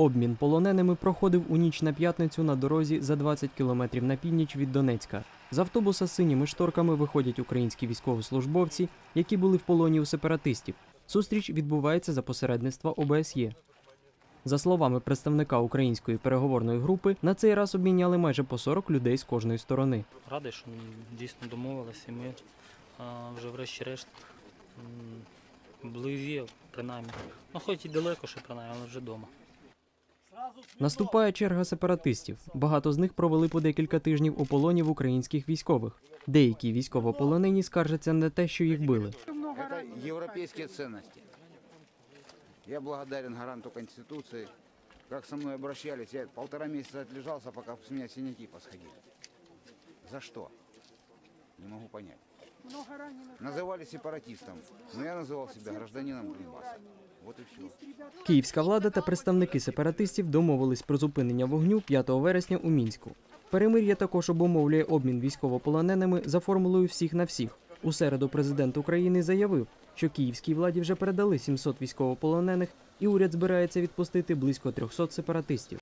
Обмін полоненими проходив у ніч на п'ятницю на дорозі за 20 кілометрів на північ від Донецька. З автобуса синіми шторками виходять українські військовослужбовці, які були в полоні у сепаратистів. Зустріч відбувається за посередництва ОБСЄ. За словами представника української переговорної групи, на цей раз обміняли майже по 40 людей з кожної сторони. Радий, що ми дійсно домовилися, і ми вже врешті-решт м, близі, принаймні. Ну, хоч і далеко, ще принаймні, але вже вдома. Наступає черга сепаратистів. Багато з них провели по декілька тижнів у полоні в українських військових. Деякі військовополонені скаржаться на те, що їх били. Это европейские ценности. Я благодарен гаранту Конституции. Как со мной обращались, я полтора месяца отлежался, пока с меня синяки посходили. За что? Не могу понять. Называли сепаратистом, но я называл себя гражданином Донбасса. Вот и все. Київська влада та представники сепаратистів домовились про зупинення вогню 5 вересня у мінську. Перемир'я також обумовлює обмін військовополоненими за формулою всіх на всіх. У середу президент України заявив, що київській владі вже передали 700 військовополонених, і уряд збирається відпустити близько 300 сепаратистів.